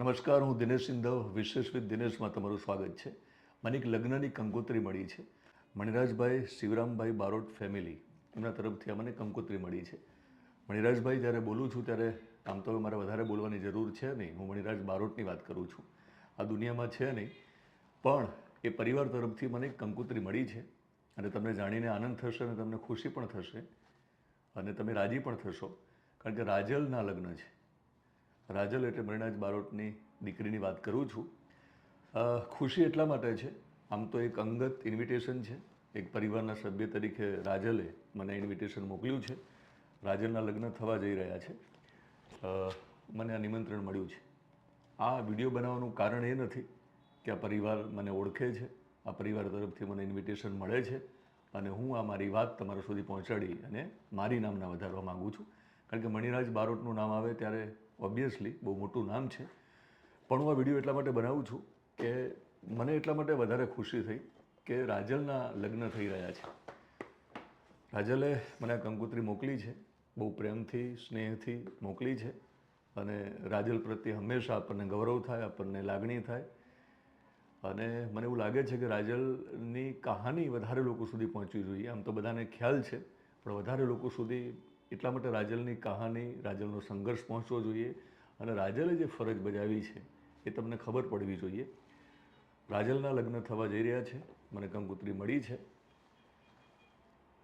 નમસ્કાર, હું દિનેશ સિંધવ, વિશેષ વિથ દિનેશમાં તમારું સ્વાગત છે. મને એક લગ્નની કંકોત્રી મળી છે. મણિરાજભાઈ શિવરામભાઈ બારોટ ફેમિલી, એમના તરફથી મને કંકોત્રી મળી છે. મણિરાજભાઈ, જ્યારે બોલું છું, ત્યારે આમ તો મારે વધારે બોલવાની જરૂર છે નહીં. હું મણિરાજ બારોટની વાત કરું છું. આ દુનિયામાં છે નહીં, પણ એ પરિવાર તરફથી મને એક કંકોત્રી મળી છે અને તમને જાણીને આનંદ થશે અને તમને ખુશી પણ થશે અને તમે રાજી પણ થશો. કારણ કે રાજલના લગ્ન છે. રાજલ એટલે મણિરાજ બારોટની દીકરીની વાત કરું છું. ખુશી એટલા માટે છે, આમ તો એક અંગત ઇન્વિટેશન છે. એક પરિવારના સભ્ય તરીકે રાજલે મને ઇન્વિટેશન મોકલ્યું છે. રાજલના લગ્ન થવા જઈ રહ્યા છે. મને આ નિમંત્રણ મળ્યું છે. આ વીડિયો બનાવવાનું કારણ એ નથી કે આ પરિવાર મને ઓળખે છે, આ પરિવાર તરફથી મને ઇન્વિટેશન મળે છે અને હું આ મારી વાત તમારા સુધી પહોંચાડી અને મારી નામના વધારવા માગું છું. કારણ કે મણિરાજ બારોટનું નામ આવે ત્યારે ઓબ્વિયસલી બહુ મોટું નામ છે. પણ હું આ વીડિયો એટલા માટે બનાવું છું કે મને એટલા માટે વધારે ખુશી થઈ કે રાજલના લગ્ન થઈ રહ્યા છે. રાજલે મને આ કંકોત્રી મોકલી છે, બહુ પ્રેમથી, સ્નેહથી મોકલી છે અને રાજલ પ્રત્યે હંમેશા આપણને ગૌરવ થાય, આપણને લાગણી થાય અને મને એવું લાગે છે કે રાજલની કહાની વધારે લોકો સુધી પહોંચવી જોઈએ. આમ તો બધાને ખ્યાલ છે, પણ વધારે લોકો સુધી એટલા માટે રાજલની કહાની, રાજલનો સંઘર્ષ પહોંચવો જોઈએ અને રાજલે જે ફરજ બજાવી છે એ તમને ખબર પડવી જોઈએ. રાજલના લગ્ન થવા જઈ રહ્યા છે, મને કંકુતરી મળી છે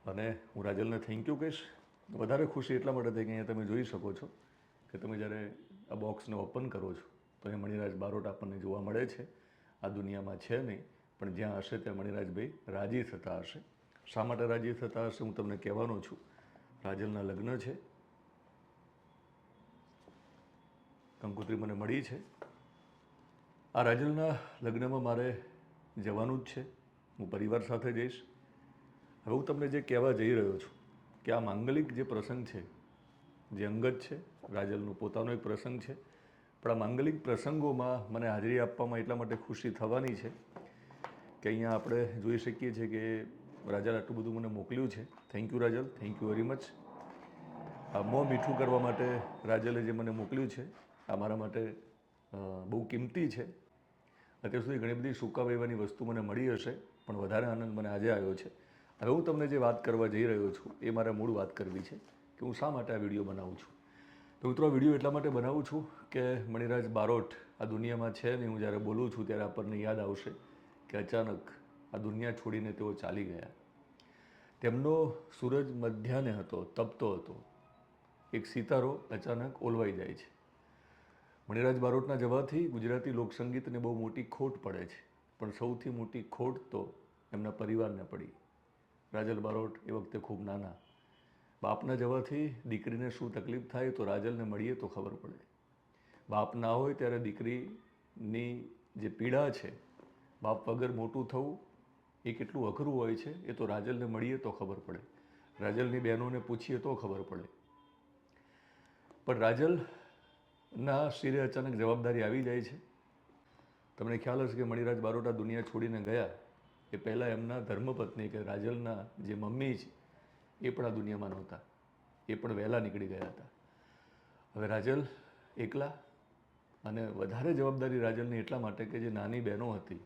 અને હું રાજલને થેન્ક યુ કહીશ. વધારે ખુશી એટલા માટે થઈ કે અહીંયા તમે જોઈ શકો છો કે તમે જ્યારે આ બોક્સને ઓપન કરો છો, તો એ મણિરાજ બારોટ આપણને જોવા મળે છે. આ દુનિયામાં છે નહીં, પણ જ્યાં હશે ત્યાં મણિરાજભાઈ રાજી થતા હશે. શા માટે રાજી થતા હશે હું તમને કહેવાનો છું? રાજલના લગ્ન છે. કંકોત્રી મને મળી છે. આ રાજલના લગ્નમાં મારે જવાનું જ છે. હું પરિવાર સાથે જઈશ. હવે હું તમને જે કહેવા જઈ રહ્યો છું કે આ માંગલિક જે પ્રસંગ છે, જે અંગત છે, રાજલનો પોતાનો એક પ્રસંગ છે. પણ આ માંગલિક પ્રસંગોમાં મને હાજરી આપવામાં એટલા માટે ખુશી થવાની છે કે અહીંયા આપણે જોઈ શકીએ છીએ કે રાજલ, આટલું બધું મને મોકલ્યું છે. Thank you Rajal. Thank you very much મોં મીઠું કરવા માટે રાજલે જે મને મોકલ્યું છે, આ મારા માટે બહુ કિંમતી છે. અત્યાર સુધી ઘણી બધી સૂકા વહેવાની વસ્તુ મને મળી હશે, પણ વધારે આનંદ મને આજે આવ્યો છે. હવે હું તમને જે વાત કરવા જઈ રહ્યો છું, એ મારે મૂળ વાત કરવી છે, કે હું શા માટે આ વીડિયો બનાવું છું. તો મિત્રો, આ વીડિયો એટલા માટે બનાવું છું કે મણિરાજ બારોટ આ દુનિયામાં છે ને હું જ્યારે બોલું છું ત્યારે આપણને યાદ આવશે કે અચાનક આ દુનિયા છોડીને તેઓ ચાલી ગયા. તેમનો સૂરજ મધ્યાને હતો, તપતો હતો. એક સિતારો અચાનક ઓલવાઈ જાય છે. મણિરાજ બારોટના જવાથી ગુજરાતી લોકસંગીતને બહુ મોટી ખોટ પડે છે. પણ સૌથી મોટી ખોટ તો એમના પરિવારને પડી. રાજલ બારોટ એ વખતે ખૂબ નાના. બાપના જવાથી દીકરીને શું તકલીફ થાય તો રાજલને મળીએ તો ખબર પડે. બાપ ના હોય ત્યારે દીકરીની જે પીડા છે, બાપ વગર મોટું થવું એ કેટલું અઘરું હોય છે, એ તો રાજલને મળીએ તો ખબર પડે. રાજલની બહેનોને પૂછીએ તો ખબર પડે. પણ રાજલના શિરે અચાનક જવાબદારી આવી જાય છે. તમને ખ્યાલ હશે કે મણિરાજ બારોટા દુનિયા છોડીને ગયા, એ પહેલાં એમના ધર્મપત્ની કે રાજલના જે મમ્મી છે, એ પણ આ દુનિયામાં નહોતા. એ પણ વહેલા નીકળી ગયા હતા. હવે રાજલ એકલા અને વધારે જવાબદારી રાજલની એટલા માટે કે જે નાની બહેનો હતી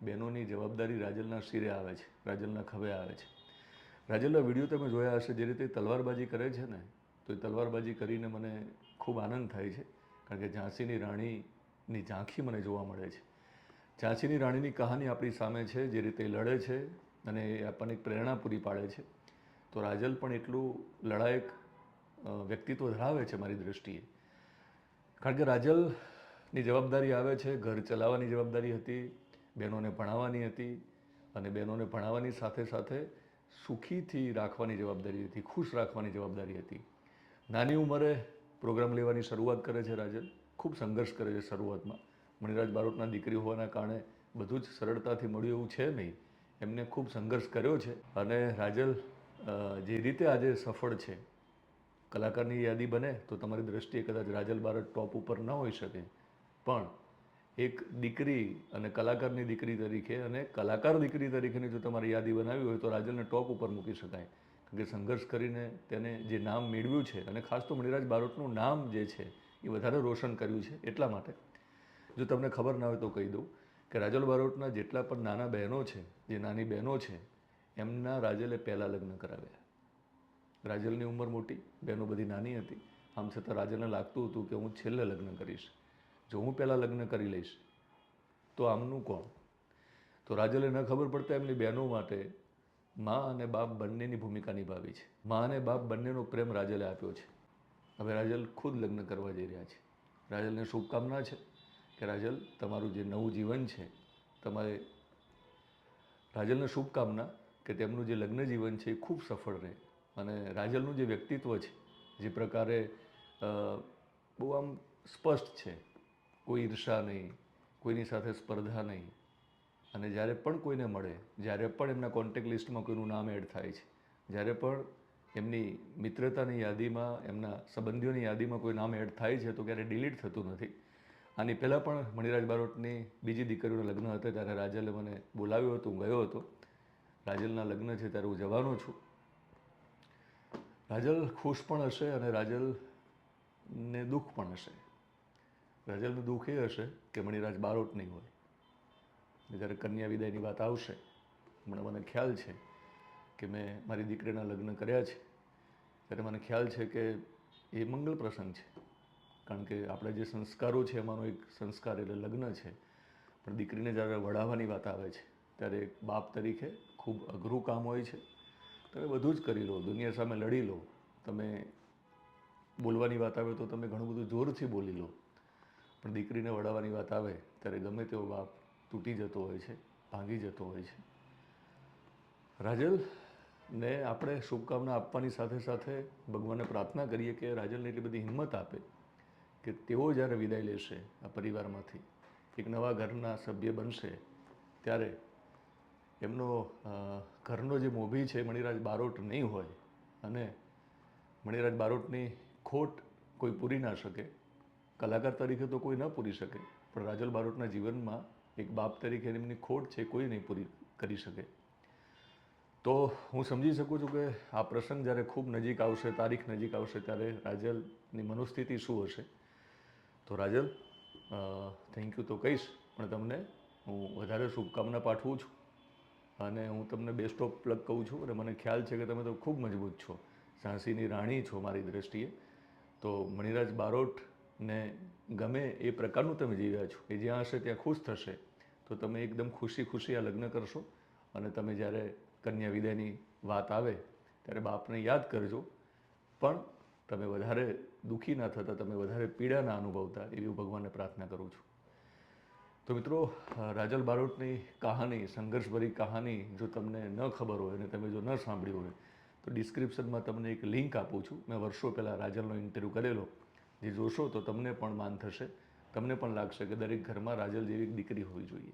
બહેનોની જવાબદારી રાજલના શિરે આવે છે, રાજલના ખભે આવે છે. રાજલના વીડિયો તમે જોયા હશે, જે રીતે તલવારબાજી કરે છે ને, તો એ તલવારબાજી કરીને મને ખૂબ આનંદ થાય છે, કારણ કે ઝાંસીની રાણીની ઝાંખી મને જોવા મળે છે. ઝાંસીની રાણીની કહાની આપણી સામે છે, જે રીતે લડે છે અને એ આપણને પ્રેરણા પૂરી પાડે છે. તો રાજલ પણ એટલું લડાયક વ્યક્તિત્વ ધરાવે છે મારી દૃષ્ટિએ કારણ કે રાજલની જવાબદારી આવે છે, ઘર ચલાવવાની જવાબદારી હતી બહેનોને ભણાવવાની હતી અને બહેનોને ભણાવવાની સાથે સાથે સુખીથી રાખવાની જવાબદારી હતી, ખુશ રાખવાની જવાબદારી હતી. નાની ઉંમરે પ્રોગ્રામ લેવાની શરૂઆત કરે છે રાજલ ખૂબ સંઘર્ષ કરે છે શરૂઆતમાં. મણિરાજ બારોટના દીકરી હોવાના કારણે બધું જ સરળતાથી મળ્યું એવું છે નહીં. એમને ખૂબ સંઘર્ષ કર્યો છે અને રાજલ જે રીતે આજે સફળ છે, કલાકારની યાદી બને તો તમારી દ્રષ્ટિએ કદાચ રાજલ બારોટ ટોપ ઉપર ન હોઈ શકે. પણ એક દીકરી અને કલાકારની દીકરી તરીકે અને કલાકાર દીકરી તરીકેની જો તમારી યાદી બનાવી હોય તો રાજલને ટોપ ઉપર મૂકી શકાય. કારણ કે સંઘર્ષ કરીને તેને જે નામ મેળવ્યું છે અને ખાસ તો મણિરાજ બારોટનું નામ જે છે એ વધારે રોશન કર્યું છે એટલા માટે. જો તમને ખબર ના હોય તો કહી દઉં કે રાજલ બારોટના જેટલા પણ નાના બહેનો છે, જે નાની બહેનો છે, એમના રાજલે પહેલાં લગ્ન કરાવ્યા. રાજલની ઉંમર મોટી, બહેનો બધી નાની હતી. આમ છતાં રાજલને લાગતું હતું કે હું છેલ્લે લગ્ન કરીશ. જો હું પહેલાં લગ્ન કરી લઈશ, તો આમનું કોણ? તો રાજલે ન ખબર પડતા એમની બહેનો માટે મા અને બાપ બંનેની ભૂમિકા નિભાવી છે. મા અને બાપ બંનેનો પ્રેમ રાજલે આપ્યો છે. હવે રાજલ ખુદ લગ્ન કરવા જઈ રહ્યા છે. રાજલને શુભકામના છે કે રાજલ, તમારું જે નવું જીવન છે, તમારે રાજલને શુભકામના કે તેમનું જે લગ્ન જીવન છે એ ખૂબ સફળ રહે. અને રાજલનું જે વ્યક્તિત્વ છે, જે પ્રકારે બહુ આમ સ્પષ્ટ છે કોઈ ઈર્ષા નહીં, કોઈની સાથે સ્પર્ધા નહીં. અને જ્યારે પણ કોઈને મળે, જ્યારે પણ એમના કોન્ટેક લિસ્ટમાં કોઈનું નામ એડ થાય છે, જ્યારે પણ એમની મિત્રતાની યાદીમાં, એમના સંબંધીઓની યાદીમાં કોઈ નામ એડ થાય છે, તો ક્યારે ડિલીટ થતું નથી. આની પહેલાં પણ મણિરાજ બારોટની બીજી દીકરીઓના લગ્ન હતા, ત્યારે રાજલે મને બોલાવ્યો હતો, હું ગયો હતો. રાજલના લગ્ન છે, ત્યારે હું જવાનો છું. રાજલ ખુશ પણ હશે અને રાજલને દુઃખ પણ હશે. રાજલનું દુઃખ એ હશે કે મણિરાજ બારોટ નહીં હોય. જ્યારે કન્યા વિદાયની વાત આવશે, હમણાં મને ખ્યાલ છે કે મેં મારી દીકરીના લગ્ન કર્યા છે, ત્યારે મને ખ્યાલ છે કે એ મંગળ પ્રસંગ છે. કારણ કે આપણા જે સંસ્કારો છે, એમાંનો એક સંસ્કાર એટલે લગ્ન છે. પણ દીકરીને જ્યારે વડાવવાની વાત આવે છે, ત્યારે એક બાપ તરીકે ખૂબ અઘરું કામ હોય છે. તમે બધું જ કરી લો, દુનિયા સામે લડી લો. તમે બોલવાની વાત આવે તો તમે ઘણું બધું જોરથી બોલી લો. પણ દીકરીને વડાવવાની વાત આવે, ત્યારે ગમે તેવો બાપ તૂટી જતો હોય છે, ભાંગી જતો હોય છે. રાજલને આપણે શુભકામના આપવાની સાથે સાથે ભગવાનને પ્રાર્થના કરીએ કે રાજલને એટલી બધી હિંમત આપે કે તેઓ જ્યારે વિદાય લેશે આ પરિવારમાંથી, એક નવા ઘરના સભ્ય બનશે, ત્યારે એમનો ઘરનો જે મોભી છે, મણિરાજ બારોટ નહીં હોય અને મણિરાજ બારોટની ખોટ કોઈ પૂરી ના શકે કલાકાર તરીકે તો કોઈ ન પૂરી શકે, પણ રાજલ બારોટના જીવનમાં એક બાપ તરીકે એમની ખોટ છે, કોઈ નહીં પૂરી કરી શકે. તો હું સમજી શકું છું કે આ પ્રસંગ જ્યારે ખૂબ નજીક આવશે, તારીખ નજીક આવશે, ત્યારે રાજલની મનોસ્થિતિ શું હશે? તો રાજલ થેન્ક યુ તો કહીશ, પણ તમને હું વધારે શુભકામના પાઠવું છું અને હું તમને બેસ્ટ ઓફ પ્લગ કહું છું અને મને ખ્યાલ છે કે તમે તો ખૂબ મજબૂત છો. ઝાંસીની રાણી છો મારી દૃષ્ટિએ તો મણિરાજ બારોટને ગમે એ પ્રકારનું તમે જીવ્યા છો, એ જ્યાં હશે ત્યાં ખુશ થશે, તો તમે એકદમ ખુશી ખુશી આ લગ્ન કરશો. અને તમે જ્યારે કન્યા વિદાયની વાત આવે, ત્યારે બાપને યાદ કરજો. પણ તમે વધારે દુઃખી ના થતા, તમે વધારે પીડા ના અનુભવતા, એવી ભગવાનને પ્રાર્થના કરું છું. તો મિત્રો રાજલ બારોટની કહાની, સંઘર્ષભરી કહાની, જો તમને ન ખબર હોય અને તમે જો ન સાંભળ્યું હોય, તો ડિસ્ક્રિપ્શનમાં તમને એક લિંક આપું છું. મેં વર્ષો પહેલાં રાજલનો ઇન્ટરવ્યૂ કરેલો. જે જોશો તો તમને પણ માન થશે. તમને પણ લાગશે કે દરેક ઘરમાં રાજલ જેવી દીકરી હોવી જોઈએ.